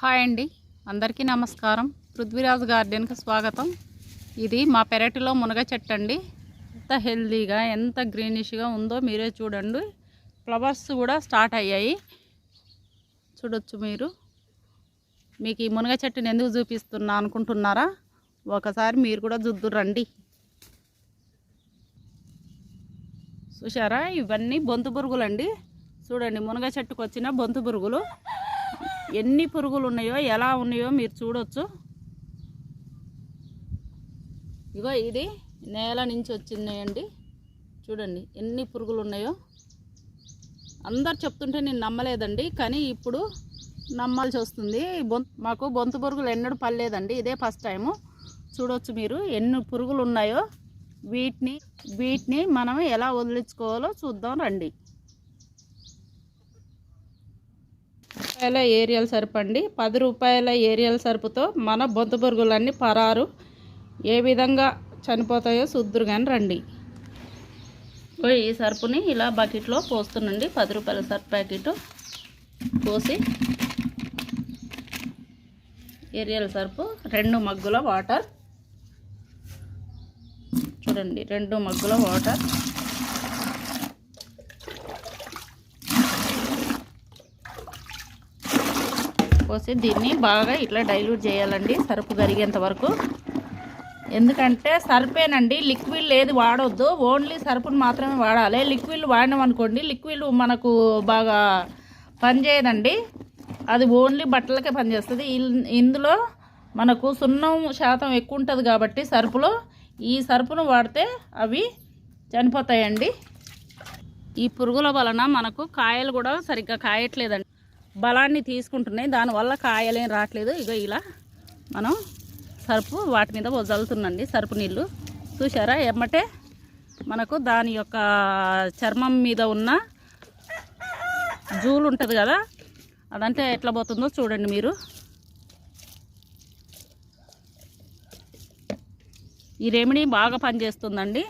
Hi అండి. అందరికీ నమస్కారం. పృథ్వీరాజ్ గార్డెన్కి స్వాగతం. ఇది మా పెరటిలో మునగ చెట్టు అండి ఎంత హెల్దీగా ఎంత గ్రీనిష్గా ఉందో మీరే చూడండి. ఫ్లవర్స్ కూడా స్టార్ట్ అయ్యాయి. చూడొచ్చు మీరు. మీకు ఈ మునగ చెట్టుని ఎందుకు చూపిస్తున్నా అనుకుంటున్నారా? ఒకసారి మీరు కూడా చూద్దురండి చూసారా ఇవన్నీ బొంతు పురుగులండి. చూడండి మునగ చెట్టుకు వచ్చిన బొంతు పురుగులు. ఎన్ని పురుగులు ఉన్నాయో ఎలా ఉన్నాయో మీరు చూడొచ్చు. ఇగో ఇది నేల నుంచి వచ్చినాయండి చూడండి ఎన్ని పురుగులు ఉన్నాయో. అందరు చెప్తుంటే నేను నమ్మలేదండి కానీ ఇప్పుడు నమ్మాల్సి వస్తుంది. మాకు బొంతు పురుగులు ఎన్నడూ పడలేదండి ఇదే ఫస్ట్ టైము. చూడొచ్చు మీరు ఎన్ని పురుగులు ఉన్నాయో. వీటిని వీటిని మనం ఎలా వదిలించుకోవాలో చూద్దాం రండి. రూపాయల ఏరియల్ సరుపు అండి. పది రూపాయల ఏరియల్ సరుపుతో మన బొంత పురుగులన్నీ పరారు. ఏ విధంగా చనిపోతాయో చూద్దురు కానీ రండి. ఈ సరుపుని ఇలా బకెట్లో పోస్తునండి పది రూపాయల సర్ప్ ప్యాకెట్ పోసి ఏరియల్ సరుపు రెండు మగ్గుల వాటర్. చూడండి రెండు మగ్గుల వాటర్. పోసి దీన్ని బాగా ఇట్లా డైల్యూట్ చేయాలండి సరుపు కరిగేంత వరకు. ఎందుకంటే సర్పేనండి లిక్విడ్ ఏది వాడొద్దు. ఓన్లీ సర్పును మాత్రమే వాడాలి. లిక్విడ్ వాడినాం అనుకోండి లిక్విడ్ మనకు బాగా పనిచేయదండి. అది ఓన్లీ బట్టలకే పనిచేస్తుంది. ఇల్- ఇందులో మనకు సున్నం శాతం ఎక్కువ ఉంటుంది కాబట్టి సరుపులో ఈ సరుపును వాడితే అవి చనిపోతాయండి. ఈ పురుగుల వలన మనకు కాయలు కూడా సరిగ్గా కాయట్లేదండి. బలాన్ని తీసుకుంటున్నాయి. దానివల్ల కాయలేం రావట్లేదు. ఇగో ఇలా మనం సరుపు వాటి మీద చల్లుతుందండి సరుపు నీళ్ళు చూసారా ఎమ్మటే మనకు దాని యొక్క చర్మం మీద ఉన్న జూలు ఉంటుంది కదా? అదంటే ఎట్లా పోతుందో చూడండి మీరు. ఈ రెమెడీ బాగా పనిచేస్తుందండి.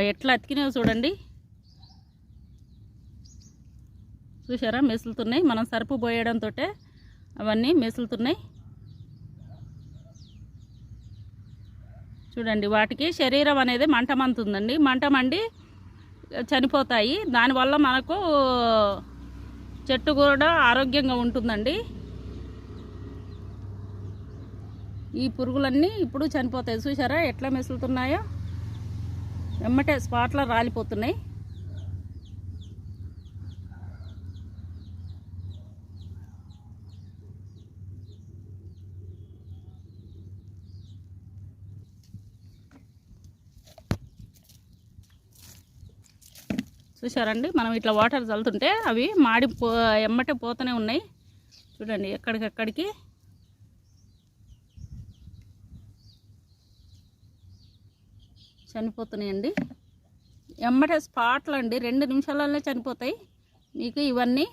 ఎట్లా అతికినాయో చూడండి. చూసారా మెసులుతున్నాయి. మనం సరుపు పోయడంతో అవన్నీ మెసులుతున్నాయి. చూడండి వాటికి శరీరం అనేది మంట మంతుందండి మంట మండి చనిపోతాయి. దానివల్ల మనకు చెట్టు కూడా ఆరోగ్యంగా ఉంటుందండి. ఈ పురుగులన్నీ ఇప్పుడు చనిపోతాయి. చూసారా ఎట్లా మెసులుతున్నాయో? వెమ్మటే స్పాట్లో రాలిపోతున్నాయి. చూసారండి మనం ఇట్లా వాటర్ చల్లుతుంటే అవి మాడి పో ఎమ్మటే పోతూనే ఉన్నాయి. చూడండి ఎక్కడికెక్కడికి. చనిపోతున్నాయండి. ఎమ్మటే స్పాట్లు అండి రెండు నిమిషాలనే చనిపోతాయి. మీకు ఇవన్నీ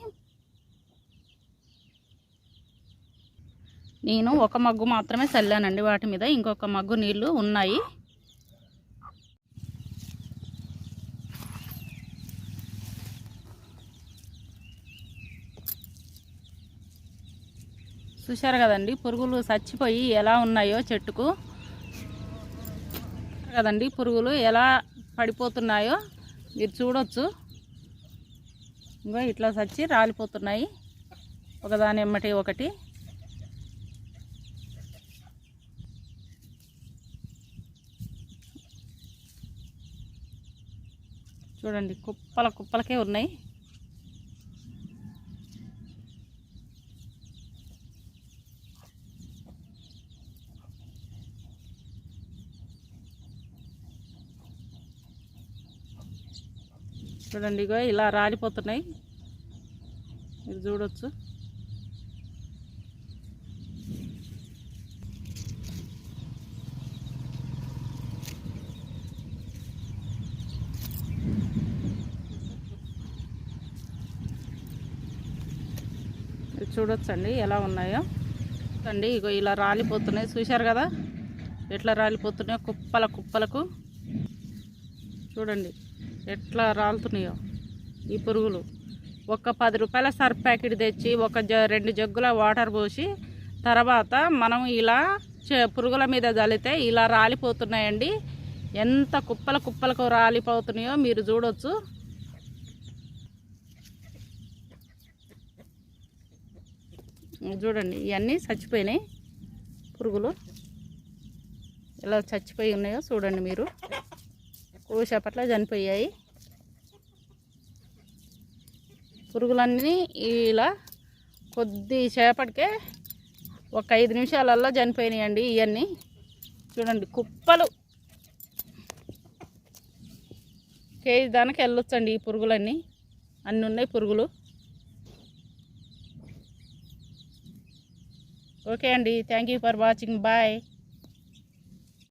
నేను ఒక మగ్గు మాత్రమే చల్లానండి. వాటి మీద ఇంకొక మగ్గు నీళ్ళు ఉన్నాయి. చూశారు కదండి పురుగులు చచ్చిపోయి ఎలా ఉన్నాయో చెట్టుకు. కదండి పురుగులు ఎలా పడిపోతున్నాయో మీరు చూడొచ్చు. ఇంకా ఇట్లా చచ్చి రాలిపోతున్నాయి. ఒకదాని ఎమ్మటి ఒకటి. చూడండి కుప్పల కుప్పలకే ఉన్నాయి. చూడండి ఇగో ఇలా రాలిపోతున్నాయి. మీరు చూడొచ్చు. చూడొచ్చండి ఎలా ఉన్నాయో. అండి ఇగో ఇలా రాలిపోతున్నాయి. చూశారు కదా? ఎట్లా రాలిపోతున్నాయో కుప్పల కుప్పలకు. చూడండి. ఎట్లా రాలుతున్నాయో ఈ పురుగులు. ఒక పది రూపాయల సర్ఫ్ ప్యాకెట్ తెచ్చి ఒక జ రెండు జగ్గుల వాటర్ పోసి తర్వాత మనం ఇలా చే- పురుగుల మీద చల్లితే ఇలా రాలిపోతున్నాయండి. ఎంత కుప్పల కుప్పలకు రాలిపోతున్నాయో మీరు చూడొచ్చు. చూడండి ఇవన్నీ చచ్చిపోయినాయి పురుగులు. ఎలా చచ్చిపోయి ఉన్నాయో చూడండి మీరు. కోసేపట్ల చనిపోయాయి. పురుగులన్నీ ఇలా కొద్ది సేపటికే ఒక ఐదు నిమిషాలల్లో చనిపోయినాయండి ఇవన్నీ చూడండి కుప్పలు. కేజీ దానికి వెళ్ళొచ్చండి ఈ పురుగులన్నీ. అన్నీ ఉన్నాయి పురుగులు. ఓకే అండి thank you for watching. Bye.